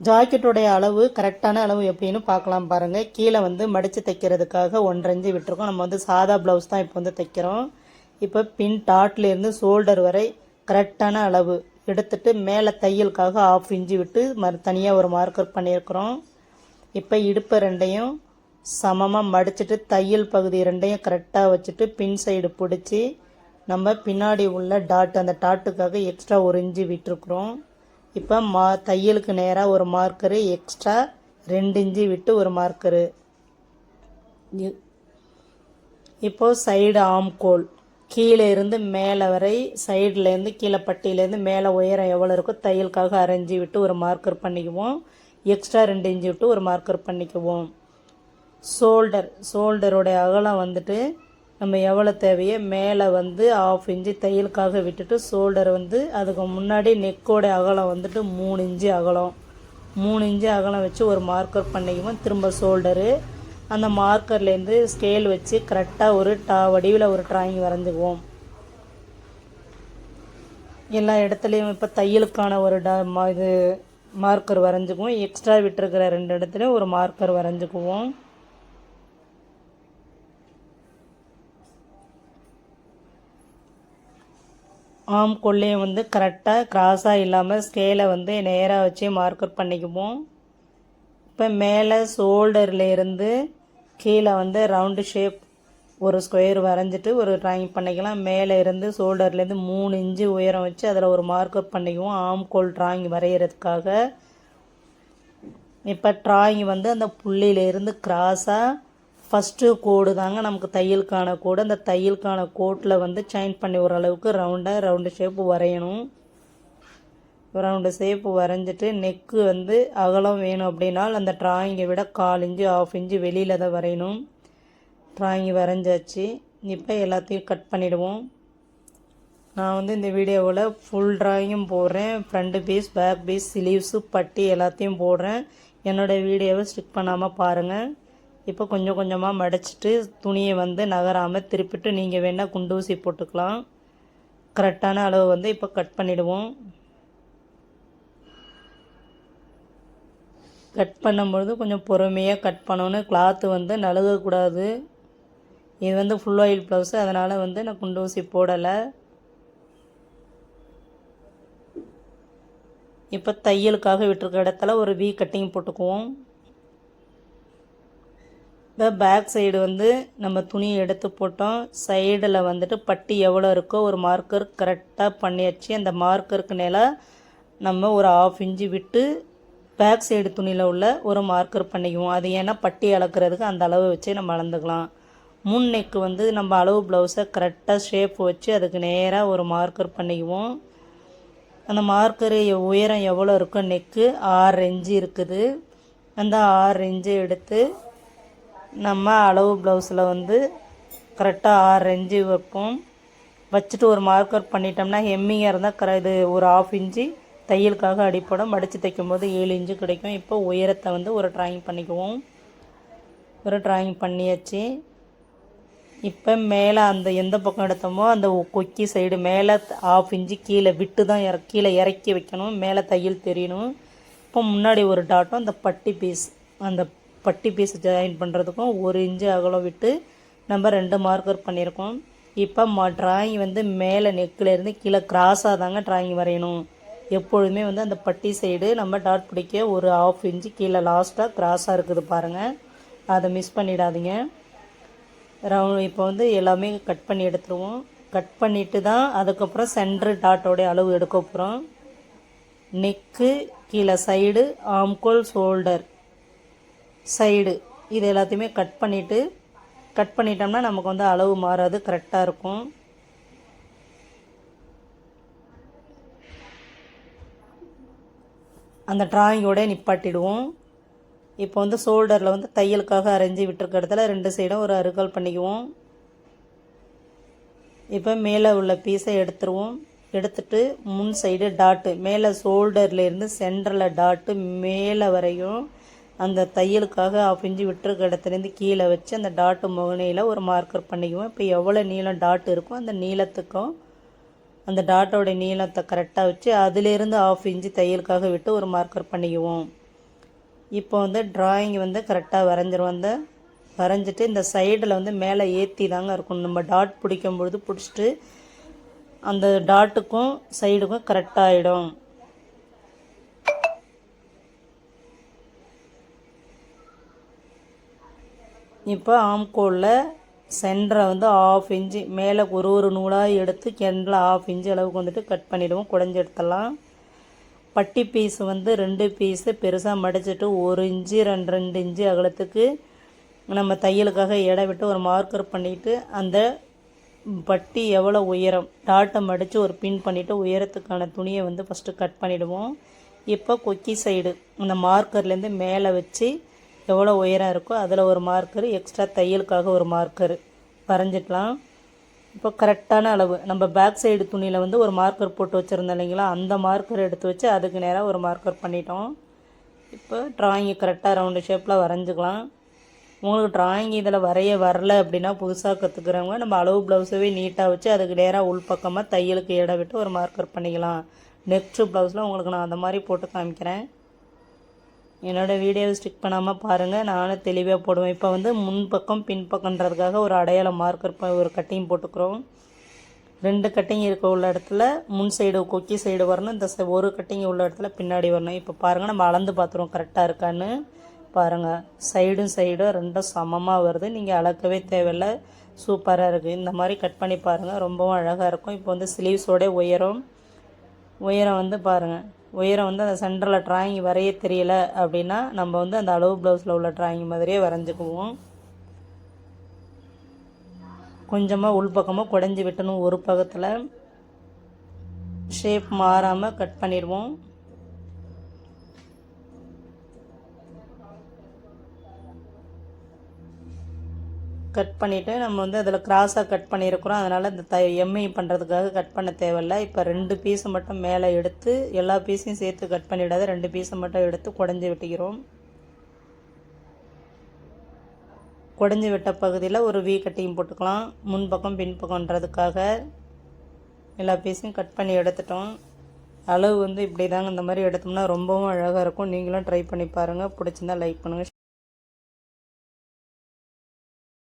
ஜாக்கெட்டுடைய அளவு கரெக்டான அளவு எப்படின்னு பார்க்கலாம் பாருங்கள் கீழே வந்து மடித்து தைக்கிறதுக்காக ஒன்றரை விட்டுருக்கோம். நம்ம வந்து சாதா ப்ளவுஸ் தான் இப்போ வந்து தைக்கிறோம். இப்போ பின் டாட்லேருந்து ஷோல்டர் வரை கரெக்டான அளவு எடுத்துட்டு மேலே தையலுக்காக ஆஃப் இன்ச்சு விட்டு மறு தனியாக ஒரு மார்க்கர் பண்ணியிருக்கிறோம். இப்போ இடுப்பு ரெண்டையும் சமமாக மடிச்சிட்டு தையல் பகுதி ரெண்டையும் கரெக்டாக வச்சுட்டு பின் சைடு பிடிச்சி நம்ம பின்னாடி உள்ள டாட் அந்த டாட்டுக்காக எக்ஸ்ட்ரா ஒரு இன்ச்சு விட்டுருக்குறோம். இப்போ மா தையலுக்கு நேராக ஒரு மார்க்கரு எக்ஸ்ட்ரா ரெண்டு இன்ச்சு விட்டு ஒரு மார்க்கரு இ- இப்போ சைடு ஆம்கோல். கீழே இருந்து மேலே வரை சைட்லேருந்து கீழே பட்டியிலேருந்து மேலே உயரம் எவ்வளோ இருக்கோ தையலுக்காக அரைஞ்சி விட்டு ஒரு மார்க்கர் பண்ணிக்குவோம். எக்ஸ்ட்ரா ரெண்டு இன்ச்சு விட்டு ஒரு மார்க்கர் பண்ணிக்குவோம். ஷோல்டர் ஷோல்டருடைய அகலம் வந்துட்டு நம்ம எவ்வளோ தேவையோ மேலே வந்து ஆஃப் இன்ச்சு தையலுக்காக விட்டுட்டு ஷோல்டர் வந்து அதுக்கு முன்னாடி நெக்கோட அகலம் வந்துட்டு மூணு இன்ச்சு அகலம். மூணு இன்ச்சு அகலம் வச்சு ஒரு மார்க்கர் பண்ணிக்குவோம். திரும்ப ஷோல்டரு அந்த மார்க்கர்லேருந்து ஸ்கேல் வச்சு கரெக்டாக ஒரு டா வடிவில் ஒரு டிராயிங் வரைஞ்சுக்குவோம். எல்லா இடத்துலையும் இப்போ தையலுக்கான ஒரு ட மா- இது மார்க்கர் வரைஞ்சுக்குவோம். எக்ஸ்ட்ரா விட்டுருக்கிற ரெண்டு இடத்துலையும் ஒரு மார்க்கர் வரைஞ்சுக்குவோம். ஆம் கொள்ளையும் வந்து கரெக்டாக கிராஸாக இல்லாமல் ஸ்கேலை வந்து நேராக வச்சு மார்க்கர் பண்ணிக்குவோம். இப்போ மேலே ஷோல்டர்லேருந்து கீழே வந்து ரவுண்டு ஷேப் ஒரு ஸ்கொயர் வரைஞ்சிட்டு ஒரு ட்ராயிங் பண்ணிக்கலாம். மேலே இருந்து ஷோல்டர்லேருந்து மூணு இன்ச்சு உயரம் வச்சு அதில் ஒரு மார்க்கர் பண்ணிக்குவோம். ஆம் கோல் ட்ராயிங் வரைகிறதுக்காக இப்போ ட்ராயிங் வந்து அந்த புள்ளியிலேருந்து கிராஸாக ஃபஸ்ட்டு கோடு தாங்க நமக்கு தையலுக்கான கோடு அந்த தையலுக்கான கோட்டில் வந்து செயின் பண்ணி ஓரளவுக்கு ரவுண்டாக ரவுண்டு ஷேப்பு வரையணும். ரவுண்டு ஷேப்பு வரைஞ்சிட்டு நெக்கு வந்து அகலம் வேணும் அப்படின்னால் அந்த டிராயிங்கை விட கால் இன்ச்சு ஆஃப் இன்ச்சு வெளியில் தான் வரையணும். டிராயிங் வரைஞ்சாச்சு. இப்போ எல்லாத்தையும் கட் பண்ணிவிடுவோம் நான் வந்து இந்த வீடியோவில் ஃபுல் டிராயிங்கும் போடுறேன். Front piece back piece sleeves பட்டி எல்லாத்தையும் போடுறேன். என்னோடய வீடியோவை ஸ்டிக் பண்ணாமல் பாருங்கள் இப்போ கொஞ்சம் கொஞ்சமாக மடிச்சிட்டு துணியை வந்து நகராமல் திருப்பிட்டு நீங்கள் வேணால் குண்டூசி போட்டுக்கலாம். கரெக்டான அளவு வந்து இப்போ கட் பண்ணிவிடுவோம் கட் பண்ணும்பொழுது கொஞ்சம் பொறுமையாக கட் பண்ணணும். கிளாத்து வந்து நழுகக்கூடாது. இது வந்து ஃபுல் ஆயில் ப்ளவுஸு அதனால் வந்து நான் குண்டு ஊசி போடலை. இப்போ தையலுக்காக விட்டுருக்க இடத்துல ஒரு வி கட்டிங் போட்டுக்குவோம். இப்போ பேக் சைடு வந்து நம்ம துணியை எடுத்து போட்டோம். சைடில் வந்துட்டு பட்டி எவ்வளோ இருக்கோ ஒரு மார்க்கர் கரெக்டாக பண்ணியாச்சு. அந்த மார்க்கருக்கு நேராக நம்ம ஒரு ஆஃப் இன்ச்சு விட்டு பேக் சைடு துணியில் உள்ள ஒரு மார்க்கர் பண்ணிக்குவோம். அது ஏன்னா பட்டி அளக்கிறதுக்கு அந்த அளவு வச்சு நம்ம அளந்துக்கலாம். முன் நெக்கு வந்து நம்ம அளவு ப்ளவுஸை கரெக்டாக ஷேப் வச்சு அதுக்கு நேராக ஒரு மார்க்கர் பண்ணிக்குவோம். அந்த மார்க்கரு உயரம் எவ்வளோ இருக்கோ நெக்கு ஆறு இன்ச்சு இருக்குது. அந்த ஆறு இன்ச்சு எடுத்து நம்ம அளவு ப்ளவுஸில் வந்து கரெக்டாக ஆறு இன்ச்சு வைப்போம். வச்சுட்டு ஒரு மார்க்கர் பண்ணிட்டோம்னா ஹெம்மிங்காக இருந்தால் கர இது ஒரு ஆஃப் இன்ச்சு தையலுக்காக அடிப்படும். மடித்து தைக்கும் போது ஏழு இன்ச்சு கிடைக்கும். இப்போ உயரத்தை வந்து ஒரு ட்ராயிங் பண்ணிக்குவோம். ஒரு ட்ராயிங் பண்ணியாச்சு. இப்போ மேலே அந்த எந்த பக்கம் எடுத்தோமோ அந்த கொக்கி சைடு மேலே ஆஃப் இன்ச்சு கீழே விட்டு தான் இற கீழே இறக்கி வைக்கணும். மேலே தையல் தெரியணும். இப்போ முன்னாடி ஒரு டாட்டும் அந்த பட்டி பீஸ் அந்த பட்டி பீஸ் ஜாயின் பண்ணுறதுக்கும் ஒரு இன்ச்சு அகலம் விட்டு நம்ம ரெண்டு மார்க்கர் பண்ணியிருக்கோம் இப்போ மா ட்ராயிங் வந்து மேலே நெக்கில் இருந்து கீழே கிராஸாக தாங்க ட்ராயிங் வரையணும். எப்பொழுதுமே வந்து அந்த பட்டி சைடு நம்ம டாட் பிடிக்க ஒரு ஆஃப் இன்ச்சு கீழே லாஸ்ட்டாக கிராஸாக இருக்குது பாருங்கள் அதை மிஸ் பண்ணிடாதீங்க. ரவுண்ட் இப்போ வந்து எல்லாமே கட் பண்ணி எடுத்துருவோம். கட் பண்ணிவிட்டு தான் அதுக்கப்புறம் சென்ட்ரு டாட்டோடைய அளவு எடுக்க போகிறோம் நெக்கு கீழே சைடு ஆம்கோல் ஷோல்டர் சைடு. இது எல்லாத்தையுமே கட் பண்ணிவிட்டு கட் பண்ணிட்டோம்னா நமக்கு வந்து அளவு மாறாது கரெக்டாக இருக்கும். அந்த டிராயிங்கோட நிப்பாட்டிடுவோம். இப்போ வந்து ஷோல்டரில் வந்து தையலுக்காக அரைஞ்சி விட்டுருக்க இடத்துல ரெண்டு சைடும் ஒரு அருகால் பண்ணிக்குவோம். இப்போ மேலே உள்ள பீஸை எடுத்துருவோம். எடுத்துட்டு முன் சைடு டாட்டு மேலே ஷோல்டர்லேருந்து சென்டரில் டாட்டு மேலே வரையும் அந்த தையலுக்காக ஆஃப் இன்ச்சு விட்டுருக்க இடத்துலேருந்து கீழே வச்சு அந்த டாட்டு முகனையில் ஒரு மார்க்கர் பண்ணிக்குவோம். இப்போ எவ்வளோ நீளம் டாட் இருக்கோ அந்த நீளத்துக்கும் அந்த டாட்டோட நீளத்தை கரெக்டாக வச்சு அதிலேருந்து ஆஃப் இன்ச்சு தையலுக்காக விட்டு ஒரு மார்க்கர் பண்ணிக்குவோம். இப்போ வந்து டிராயிங் வந்து கரெக்டாக வரைஞ்சிரும். அந்த வரைஞ்சிட்டு இந்த சைடில் வந்து மேலே ஏற்றி தாங்க இருக்கும் நம்ம டாட் பிடிக்கும் பொழுது பிடிச்சிட்டு அந்த டாட்டுக்கும் சைடுக்கும் கரெக்டாக இப்போ ஆம்கோலில் சென்டரை வந்து ஆஃப் இன்ச்சு மேலே ஒரு ஒரு நூலாக எடுத்து கெண்டில் ஆஃப் இன்ச்சு அளவுக்கு வந்துட்டு கட் பண்ணிவிடுவோம் குடஞ்சி எடுத்துடலாம். பட்டி பீஸ் வந்து ரெண்டு பீஸு பெருசாக மடிச்சிட்டு ஒரு இன்ச்சு ரெண்டு ரெண்டு இன்ச்சு அகலத்துக்கு நம்ம தையலுக்காக எடை விட்டு ஒரு மார்க்கர் பண்ணிவிட்டு அந்த பட்டி எவ்வளோ உயரம் டாட்டை மடித்து ஒரு பின் பண்ணிவிட்டு உயரத்துக்கான துணியை வந்து ஃபஸ்ட்டு கட் பண்ணிவிடுவோம் இப்போ கொக்கி சைடு அந்த மார்க்கர்லேருந்து மேலே வச்சு எவ்வளோ உயரம் இருக்கோ அதில் ஒரு மார்க்கர் எக்ஸ்ட்ரா தையலுக்காக ஒரு மார்க்கர் வரைஞ்சிக்கலாம். இப்போ கரெக்டான அளவு. நம்ம பேக் சைடு துணியில் வந்து ஒரு மார்க்கர் போட்டு வச்சுருந்தோம் இல்லைங்களா? அந்த மார்க்கர் எடுத்து வச்சு அதுக்கு நேராக ஒரு மார்க்கர் பண்ணிட்டோம். இப்போ ட்ராயிங்கு கரெக்டாக ரவுண்டு ஷேப்பில் வரைஞ்சிக்கலாம். உங்களுக்கு ட்ராயிங் இதில் வரைய வரல அப்படின்னா புதுசாக கற்றுக்குறவங்க நம்ம அளவு ப்ளவுஸவே நீட்டாக வச்சு அதுக்கு நேராக உள்பக்கமாக தையலுக்கு இட விட்டு ஒரு மார்க்கர் பண்ணிக்கலாம். நெக்ஸ்ட்டு ப்ளவுஸில் உங்களுக்கு நான் அந்த மாதிரி போட்டு காமிக்கிறேன். என்னோடய வீடியோவை ஸ்டிக் பண்ணாமல் பாருங்கள் நானும் தெளிவாக போடுவேன். இப்போ வந்து முன்பக்கம் பின்பக்கன்றதுக்காக ஒரு அடையாள மார்க்கர் ஒரு கட்டிங் போட்டுக்கிறோம். ரெண்டு கட்டிங் இருக்க உள்ள இடத்துல முன் சைடு கொக்கி சைடு வரணும். இந்த ஒரு கட்டிங் உள்ள இடத்துல பின்னாடி வரணும். இப்போ பாருங்கள் நம்ம அளந்து பார்த்துருவோம். கரெக்டாக இருக்கான்னு. பாருங்கள் சைடும் சைடும் ரெண்டும் சமமாக வருது. நீங்கள் அளக்கவே தேவையில்லை. சூப்பராக இருக்குது இந்த மாதிரி கட் பண்ணி பாருங்கள் ரொம்பவும் அழகாக இருக்கும். இப்போ வந்து ஸ்லீவ்ஸோட உயரம் உயரம் வந்து பாருங்கள் உயரம் வந்து அந்த சென்டரில் ட்ராயிங் வரைய தெரியல அப்படின்னா நம்ம வந்து அந்த அளவு ப்ளவுஸில் உள்ள ட்ராயிங் மாதிரியே வரைஞ்சிக்குவோம். கொஞ்சமாக உள்பக்கமாக குடஞ்சி விட்டணும் ஒரு பக்கத்தில். ஷேப் மாறாமல் கட் பண்ணிடுவோம். கட் பண்ணிவிட்டு நம்ம வந்து அதில் கிராஸாக கட் பண்ணியிருக்கிறோம். அதனால் இந்த த எம்ஐ பண்ணுறதுக்காக கட் பண்ண தேவையில்ல. இப்போ ரெண்டு பீஸை மட்டும் மேலே எடுத்து எல்லா பீஸையும் சேர்த்து கட் பண்ணிவிடாத ரெண்டு பீஸை மட்டும் எடுத்து குடஞ்சி விட்டுக்கிறோம். குடஞ்சி விட்ட பகுதியில் ஒரு வி கட்டிங் போட்டுக்கலாம். முன்பக்கம் பின்பக்கம்ன்றதுக்காக எல்லா பீஸையும் கட் பண்ணி எடுத்துட்டோம். அளவு வந்து இப்படி தாங்க இந்த மாதிரி எடுத்தோம்னா ரொம்பவும் அழகாக இருக்கும். நீங்களும் ட்ரை பண்ணி பாருங்கள் பிடிச்சிருந்தா லைக் பண்ணுங்கள்